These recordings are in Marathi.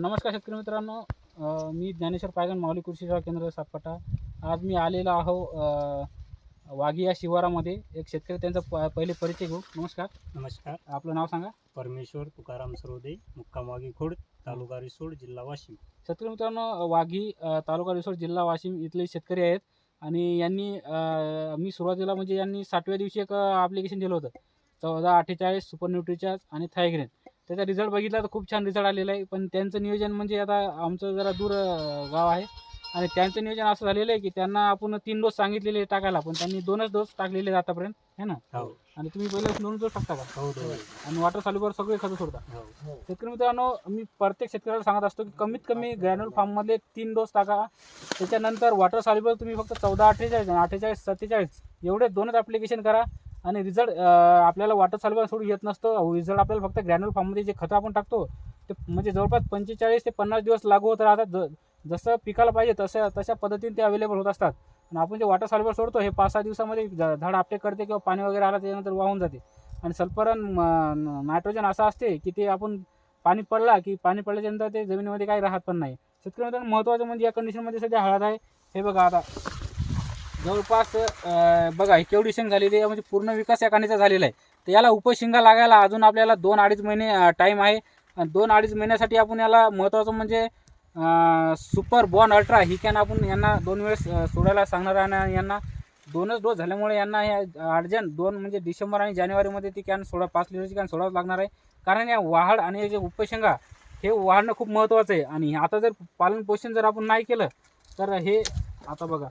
नमस्कार शेतकरी मित्रांनो. मी ज्ञानेश्वर पायगन माऊली कृषी सेवा केंद्र सातपाटा. आज मी आलेलो आहो वाघी या शिवारामध्ये. एक शेतकरी त्यांचा प पहिले परिचय घेऊ. नमस्कार. नमस्कार. आपलं नाव सांगा. परमेश्वर तुकाराम सरोदे मुक्काम वागी खोड तालुका रिसोड जिल्हा वाशिम. शेतकरी मित्रांनो वाघी तालुका रिसोड जिल्हा वाशिम इथले शेतकरी आहेत. आणि यांनी मी सुरुवातीला म्हणजे यांनी सातव्या दिवशी एक ॲप्लिकेशन दिलं होतं. चौदा अठ्ठेचाळीस सुपर न्यूट्रीचार्ज आणि थायग्रेन. त्याचा रिझल्ट बघितला तर खूप छान रिझल्ट आलेला आहे. पण त्यांचं नियोजन म्हणजे आता आमचं जरा दूर गाव आहे. आणि त्यांचं नियोजन असं झालेलं आहे की त्यांना आपण तीन डोस सांगितलेले टाकायला. पण त्यांनी दोनच डोस टाकलेले आतापर्यंत. है ना? हो. आणि तुम्ही पहिले दोन डोस टाकता का? हो हो. आणि वॉटर सॉल्युबर सगळे खतं सोडता. हो. शेतकरी मित्रांनो मी प्रत्येक शेतकऱ्याला सांगत असतो की कमीत कमी ग्रॅन्युल फार्ममध्ये तीन डोस टाका. त्याच्यानंतर वॉटर सॉल्युबल तुम्ही फक्त चौदा अठ्ठेचाळीस आणि अठ्ठेचाळीस सत्तेचाळीस एवढे दोनच ॲप्लिकेशन करा. आणि रिझल्ट आपल्याला वॉटर सॉल्युबल सोडून येत नसतं. रिझल्ट आपल्याला फक्त ग्रॅन्युल फार्ममध्ये जे खतं आपण टाकतो ते म्हणजे जवळपास पंचेचाळीस ते पन्नास दिवस लागू होत राहतात. ज जसं पिकाला पाहिजे तसं तशा पद्धतीने ते अवेलेबल होत असतात. आणि आपण जे वॉटर सॉल्युबल सोडतो हे पाच सहा दिवसामध्ये झाड आपटे करते किंवा पाणी वगैरे आलं त्याच्यानंतर वाहून जाते. आणि सल्फरन नायट्रोजन असं असते की ते आपण पाणी पडला की पाणी पडल्याच्यानंतर ते जमिनीमध्ये काही राहत पण नाही. शेतकरी महत्त्वाचं म्हणजे या कंडिशनमध्ये सध्या हळद आहे. हे बघा आता. जवळपास अं, बघा ही केवढी शेंग झालेली आहे म्हणजे पूर्ण विकास या कांडीचा झालेला आहे. तर याला उपशिंगा लागायला अजून आपल्याला दोन अडीच महिने टाईम आहे. आणि दोन अडीच महिन्यासाठी आपण याला महत्त्वाचं म्हणजे सुपर बॉर्न अल्ट्रा ही कॅन आपण यांना दोन वेळेस अं, सोडायला सांगणार आहे. आणि यांना दोनच डोस झाल्यामुळे यांना हे अर्जंट दोन म्हणजे डिसेंबर आणि जानेवारीमध्ये ती कॅन सोडा पाच लिटरची कॅन सोडावं लागणार आहे. कारण या वाढ आणि जे उपशेंगा हे वाढणं खूप महत्त्वाचं आहे. आणि आता जर पालन पोषण जर आपण नाही केलं तर हे आता बघा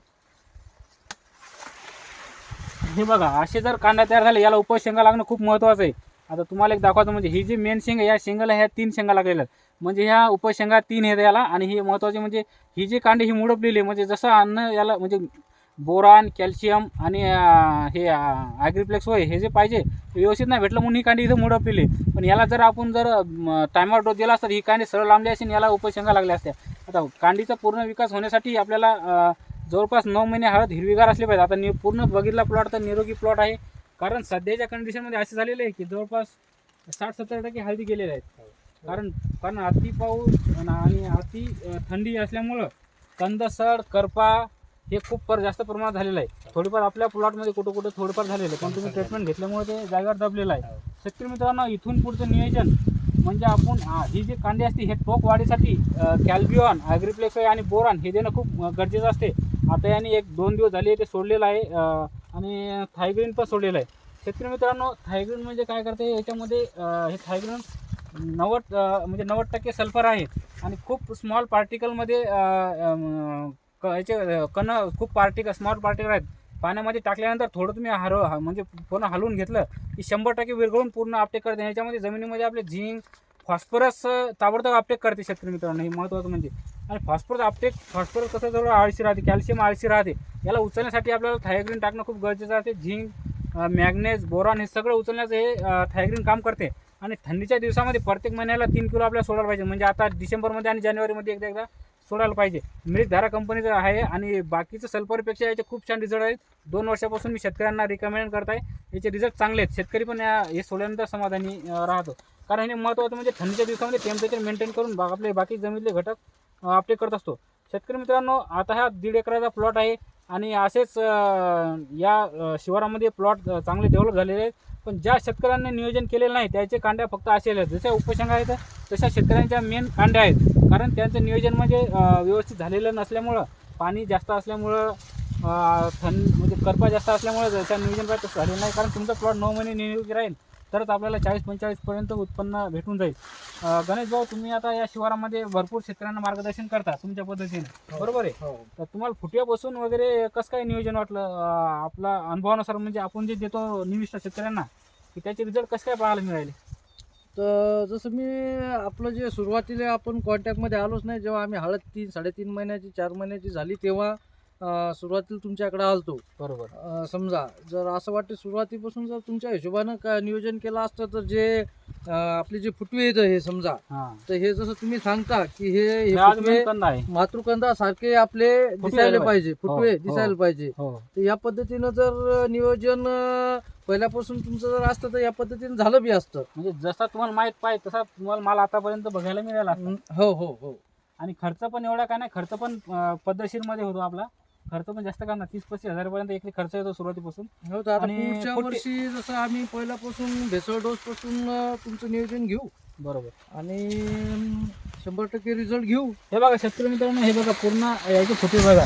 हे बघा असे जर कांदा तयार झाले याला उपशेंगा लागणं खूप महत्त्वाचं आहे. आता तुम्हाला एक दाखवायचं म्हणजे ही जी मेन शेंग आहे या शेंगाला ह्या तीन शेंगा लागलेल्या म्हणजे ह्या उपशेंगा तीन आहेत याला आणि ही महत्त्वाची म्हणजे ही जी कांडे ही मुडपलेली म्हणजे जसं अन्न याला म्हणजे बोरान कॅल्शियम आणि हे ॲग्रिप्लेक्स वय हे जे पाहिजे व्यवस्थित नाही भेटलं म्हणून ही कांडी इथं मुडपलेली पण याला जर आपण जर टायमावर डोस दिला असता तर ही कांडी सरळ लांबली असेल आणि याला उपशेंगा लागल्या असत्या. आता कांडीचा पूर्ण विकास होण्यासाठी आपल्याला जवळपास नऊ महिने हळद हिरवीगार असली पाहिजे. आता नि पूर्ण बघितला प्लॉट तर निरोगी प्लॉट आहे. कारण सध्याच्या कंडिशनमध्ये असे झालेले आहे की जवळपास साठ सत्तर टक्के हळदी गेलेले आहेत. कारण कारण अति पाऊस आणि अति थंडी असल्यामुळं कंदसड करपा हे खूप पर जास्त प्रमाणात झालेलं आहे. थोडीफार आपल्या प्लॉटमध्ये कुठं कुठं थोडंफार झालेलं आहे. पण तुम्ही ट्रीटमेंट घेतल्यामुळे ते जागेवर दबलेलं आहे. शेतकरी मित्रांनो इथून पुढचं नियोजन म्हणजे आपण ही जी कांडी असते हे टोक वाढीसाठी कॅल्बिओन ॲग्रिप्लेक्स आणि बोरॉन हे देणं खूप गरजेचं असते. आता यांनी एक दोन दिवस झाले ते सोडलेलं आहे आणि थायग्रीन पण सोडलेलं आहे. शेतकरी मित्रांनो थायग्रीन म्हणजे काय करते? याच्यामध्ये हे थायग्रीन नव्वद म्हणजे नव्वद टक्के सल्फर आहे. आणि खूप स्मॉल पार्टिकलमध्ये याचे कण खूप पार्टिकल स्मॉल पार्टिकल आहेत. पाण्यामध्ये टाकल्यानंतर थोडं तुम्ही हर म्हणजे पूर्ण हलवून घेतलं की शंभर टक्के विरघळून पूर्ण आपटेक करते. याच्यामध्ये जमिनीमध्ये आपले झिंक फॉस्फरस ताबडतोब आपटेक करते शेतकरी मित्रांनो. हे महत्त्वाचं म्हणजे. आणि फॉस्फरस आपटेक फॉस्फरस कसं जवळ आळशी राहते कॅल्शियम आळशी राहते याला उचलण्यासाठी आपल्याला थायग्रीन टाकणं खूप गरजेचं राहते झिंक मॅग्नेज बोरॉन हे सगळं उचलण्याचं हे थायग्रीन काम करते. आणि थंडीच्या दिवसामध्ये प्रत्येक महिन्याला तीन किलो आपल्याला सोडायला पाहिजे. म्हणजे आता डिसेंबरमध्ये आणि जानेवारीमध्ये एकदा एकदा सोडायला पाहिजे. मिरिकधारा कंपनीचं आहे आणि बाकीचं सल्फरपेक्षा याचे खूप छान रिझल्ट आहेत. दोन वर्षापासून मी शेतकऱ्यांना रिकमेंड करत आहे याचे रिझल्ट चांगले आहेत. शेतकरी पण या हे सोडल्यानंतर समाधानी राहतो. कारण हे महत्त्वाचं म्हणजे थंडीच्या दिवसामध्ये टेम्परेचर मेंटेन करून बा आपले बाकी जमिनीतले घटक अपडेट करत असतो. शेतकरी मित्रांनो आता हा दीड एकराचा प्लॉट आहे आणि असेच या शिवारामध्ये प्लॉट चांगले डेव्हलप झालेले आहेत. पण ज्या शेतकऱ्यांनी नियोजन केलेलं नाही त्याचे कांड्या फक्त असेल आहेत. जशा उपशंगा आहेत तशा शेतकऱ्यांच्या मेन कांड्या आहेत. कारण त्यांचं नियोजन म्हणजे व्यवस्थित झालेलं नसल्यामुळं पाणी जास्त असल्यामुळं थंड म्हणजे करपा जास्त असल्यामुळं त्याचं नियोजन काय तसं झालेलं नाही. कारण तुमचा प्लॉट नऊ महिने नियोजित राहील. तरच आपल्याला चाळीस पंचेचाळीसपर्यंत उत्पन्न भेटून जाईल. गणेश भाऊ तुम्ही आता या शिवारामध्ये भरपूर शेतकऱ्यांना मार्गदर्शन करता तुमच्या पद्धतीने. बरोबर आहे? हो. तर तुम्हाला फुटिया बसून वगैरे कसं काय नियोजन वाटलं? आपला अनुभवानुसार म्हणजे आपण जे देतो निविष्ट शेतकऱ्यांना की त्याचे रिझल्ट कसं काय पाहायला मिळाले? तर जसं मी आपलं जे सुरुवातीला आपण कॉन्टॅक्टमध्ये आलोच नाही जेव्हा आम्ही हळद तीन साडेतीन महिन्याची चार महिन्याची झाली तेव्हा सुरुवातीला तुमच्याकडे आलतो. बरोबर. अं, समजा जर असं वाटतं सुरुवातीपासून जर तुमच्या हिशोबानं का नियोजन केलं असतं तर जे अं, आपले जे फुटवे येतं हे समजा हा. तर हे जसं तुम्ही सांगता की हे हे हे आज फुटवे मातृकंदा सारखे आपले दिसायला यायला पाहिजे फुटवे हो, दिसायला पाहिजे. हो. तर या पद्धतीनं जर नियोजन अं, पहिल्यापासून तुमचं जर असतं तर या पद्धतीनं झालं बी असतं. म्हणजे जसा तुम्हाला माहीत पाहिजे तसा तुम्हाला माल आतापर्यंत बघायला मिळाला असता. हो हो हो. आणि खर्च पण एवढा काय नाही खर्च पण अं, पद्धतशीरमध्ये होतो आपला. खर्च पण जास्त का ना तीस पस्तीस हजारपर्यंत एकरी खर्च येतो सुरुवातीपासून. हो तर आता आणि पुढच्या वर्षी जसं आम्ही पहिल्यापासून भेसळ डोस पासून अं, तुमचं नियोजन घेऊ. बरोबर. आणि अं, शंभर टक्के रिझल्ट घेऊ. हे बघा शेतकरी मित्रांनो हे बघा पूर्ण याचे फुटे बघा.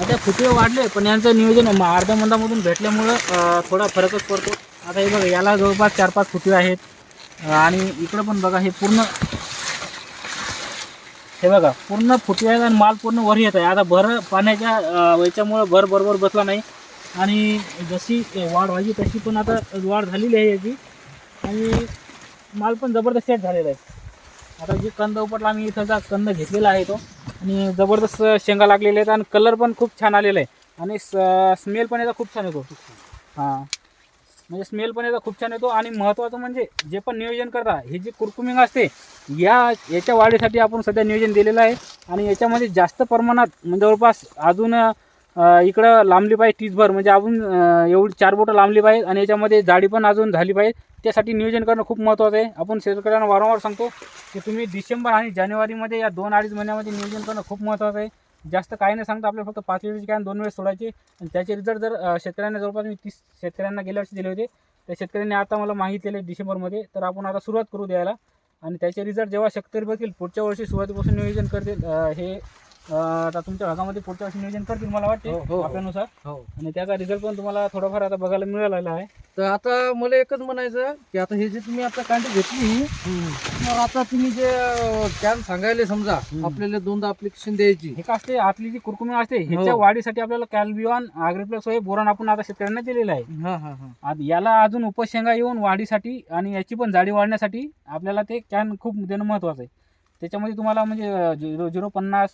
आता फुटे वाढले पण यांचं नियोजन म- अर्ध्या मंदामधून भेटल्यामुळं अं, थोडा फरकच पडतो. आता हे बघा याला जवळपास चार पाच फुटे आहेत. अं, आणि इकडं पण बघा हे पूर्ण हे बघा पूर्ण फुटी आहेत आणि माल पूर्ण वर येत आहे. आता भर पाण्याच्या अं, याच्यामुळं भर बरोबर बसला नाही. आणि जशी वाढ व्हायची तशी पण आता वाढ झालेली आहे याची. आणि माल पण जबरदस्त सेट झालेला आहे. आता जी कंद उपटला आम्ही इथंचा कंद घेतलेला आहे तो. आणि जबरदस्त शेंगा लागलेले आहेत आणि कलर पण खूप छान आलेला आहे. आणि स्मेल पण याचा खूप छान येतो. हां. म्हणजे स्मेल पण याचा खूप छान येतो आणि महत्त्वाचं म्हणजे जे पण नियोजन करता हे जी कुरकुमिंग असते या याच्या वाढीसाठी आपण सध्या नियोजन दिलेलं आहे. आणि याच्यामध्ये जास्त प्रमाणात म्हणजे जवळपास अजून इकडं लांबली पाहिजे तीसभर म्हणजे अजून एवढी चार बोटं लांबली पाहिजे आणि याच्यामध्ये जाडी पण अजून झाली पाहिजे त्यासाठी नियोजन करणं खूप महत्त्वाचं आहे. आपण शेतकऱ्यांना वारंवार सांगतो की तुम्ही डिसेंबर आणि जानेवारीमध्ये या दोन अडीच महिन्यामध्ये नियोजन करणं खूप महत्त्वाचं आहे. जास्त काही नाही सांगता आपल्याला फक्त पाच लिटरची कॅन दोन वेळेस सोडायची. आणि त्याचे रिझल्ट जर शेतकऱ्यांना जवळपास मी तीस शेतकऱ्यांना गेल्या वर्षी दिले होते. त्या शेतकऱ्यांनी आता मला मागितलेले डिसेंबरमध्ये. तर आपण आता सुरुवात करू द्यायला. आणि त्याचे रिझल्ट जेव्हा शक्य बघतील पुढच्या वर्षी सुरुवातीपासून नियोजन करतील हे आता तुमच्या भागामध्ये पुढच्या वर्षी नियोजन करतील मला वाटते हो, हो, हो. आपल्यानुसार. हो. आणि त्याचा रिझल्ट पण तुम्हाला थोडाफार आता बघायला मिळालेला आहे. तर आता मला एकच म्हणायचं की आता हे जे तुम्ही आता कांडी घेतली तर आता तुम्ही जे कॅन सांगायले समजा हम्म. आपल्याला दोनदा अप्लिकेशन द्यायची. हे असते? आतली जी कुरकुमी असते ह्याच्या हो. वाढीसाठी आपल्याला कॅल्बियॉन आग्रिप्लेक्स हे बोरॉन आपण आता शेतकऱ्यांना दिलेलं आहे. हा हा हा. आता याला अजून उपशेंगा येऊन वाढीसाठी आणि याची पण जाडी वाढण्यासाठी आपल्याला ते कॅन खूप देणं महत्त्वाचं आहे. त्याच्यामध्ये तुम्हाला म्हणजे झिरो झिरो पन्नास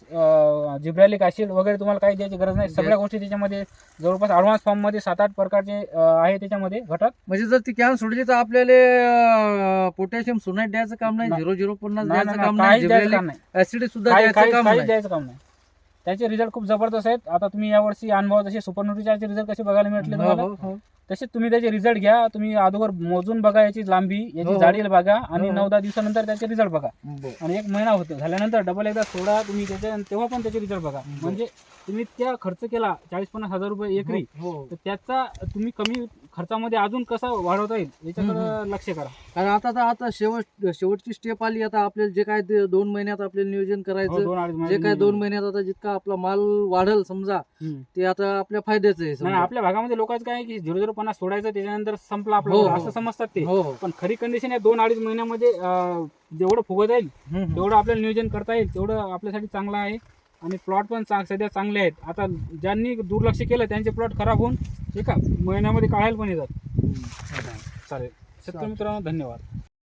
जिब्रॅलिक ॲसिड वगैरे तुम्हाला काही द्यायची गरज नाही. सगळ्या गोष्टी त्याच्यामध्ये जवळपास ॲडव्हान्स फॉर्ममध्ये सात आठ प्रकारचे आहे त्याच्यामध्ये घटक. म्हणजे जर ती कॅन सोडली तर आपल्याला पोटॅशियम सोनाईट द्यायचं काम नाही. झिरो झिरो पन्नास द्यायचं काम नाही, ऍसिड सुद्धा द्यायचं काम नाही. त्याचे रिझल्ट खूप जबरदस्त आहेत. आता तुम्ही यावर्षी अनुभव जसे सुपर न्यूट्रीचे रिझल्ट कसे बघायला मिळाले हो, तुम्हाला हो, हो. तसे तुम्ही त्याचे रिझल्ट घ्या तुम्ही अगोदर मोजून बघा याची लांबी याची हो. जाडी बघा आणि हो. नऊ दहा दिवसानंतर त्याचे रिझल्ट बघा. आणि एक महिना होतो झाल्यानंतर डबल एकदा सोडा तुम्ही त्याचे तेव्हा पण त्याचे रिझल्ट बघा. म्हणजे तुम्ही त्या खर्च केला चाळीस पन्नास हजार रुपये एकरी हो तर त्याचा तुम्ही कमी खर्चामध्ये अजून कसा वाढवता येईल याच्याकडे लक्ष करा कारण आता तर आता शेवट शेवटची स्टेप आली आता आपल्याला जे काय ते दोन महिन्यात आपल्याला नियोजन हो, करायचं अडीच जे महिने काय दोन महिन्यात आता जितका आपला माल वाढल समजा हम्म. ते आता आपल्या फायद्याचं आहे नाही समजा. आपल्या भागामध्ये लोकांचं काय आहे की झिरो झिरो पन्नास सोडायचं त्याच्यानंतर संपला हो, आपलं हो. असं समजतात ते हो हो पण खरी कंडिशन आहे दोन अडीच महिन्यामध्ये अं, जेवढं फुगत येईल हम्म, हम्म. तेवढं आपल्याला नियोजन करता येईल तेवढं आपल्यासाठी चांगलं आहे आणि प्लॉट पण चांग सध्या चांगले आहेत. आता ज्यांनी दुर्लक्ष केलं त्यांचे प्लॉट खराब होऊन एका महिन्यामध्ये काढायला पण येतात. चालेल. शेतकरी मित्रांनो धन्यवाद.